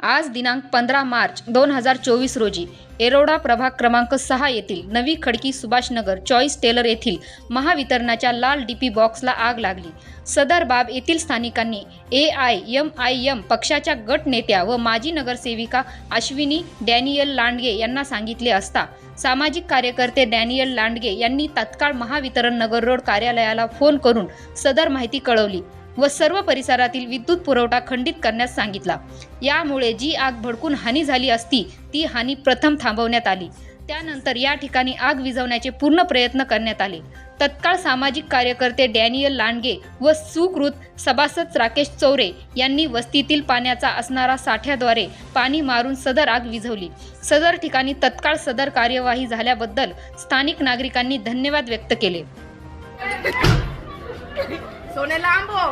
आज दिनांक पंधरा मार्च दोन हजार चोवीस रोजी एरोडा प्रभाग क्रमांक सहा येथील नवी खडकी सुभाषनगर चॉईस टेलर येथील महावितरणाच्या लाल डीपी बॉक्सला आग लागली. सदर बाब येथील स्थानिकांनी A I M I M पक्षाच्या गट नेत्या व माजी नगरसेविका अश्विनी डॅनियल लांडगे यांना सांगितले असता सामाजिक कार्यकर्ते डॅनियल लांडगे यांनी तत्काळ महावितरण नगर रोड कार्यालयाला फोन करून सदर माहिती कळवली. व सर्व परिसरातील विद्युत पुरवठा खंडित करण्यास सांगितला. यामुळे जी आग भडकून हानी झाली असती ती हानी प्रथम थांबवण्यात आली. त्यानंतर या ठिकाणी आग विझवण्याचे पूर्ण प्रयत्न करण्यात आले. तत्काळ सामाजिक कार्यकर्ते डॅनियल लांडगे व सुकृत सभासद राकेश चौरे यांनी वस्तीतील पाण्याचा असणारा साठ्याद्वारे पाणी मारून सदर आग विझवली. सदर ठिकाणी तत्काळ सदर कार्यवाही झाल्याबद्दल स्थानिक नागरिकांनी धन्यवाद व्यक्त केले. सोने लांबो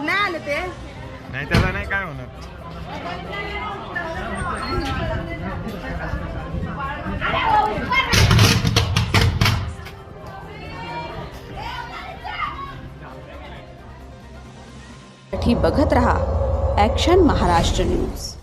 नाही आले ते. नाही त्याला नाही काय होणार. बघत रहा ॲक्शन महाराष्ट्र न्यूज